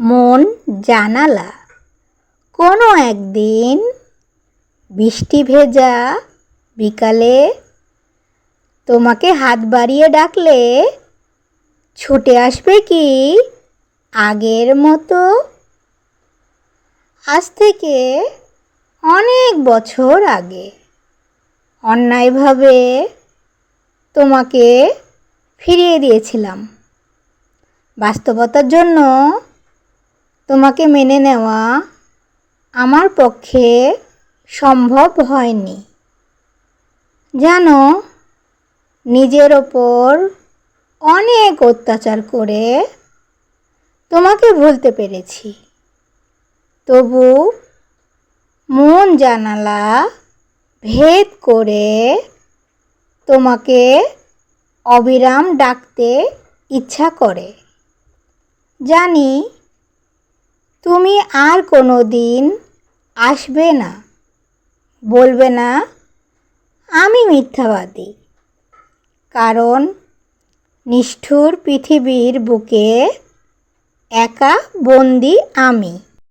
মন জানালা। কোনো একদিন বৃষ্টি ভেজা বিকালে তোমাকে হাত বাড়িয়ে ডাকলে ছুটে আসবে কি আগের মতো? আজ থেকে অনেক বছর আগে অন্যায়ভাবে তোমাকে ফিরিয়ে দিয়েছিলাম। বাস্তবতার জন্য তোমাকে মেনে নেওয়া আমার পক্ষে সম্ভব হয়নি। জানো, নিজের ওপর অনেক অত্যাচার করে তোমাকে ভুলতে পেরেছি। তবু মন জানালা ভেদ করে তোমাকে অবিরাম ডাকতে ইচ্ছা করে। জানি তুমি আর কোনো দিন আসবে না। বলবে না, আমি মিথ্যাবাদী। কারণ নিষ্ঠুর পৃথিবীর বুকে একা বন্দি আমি।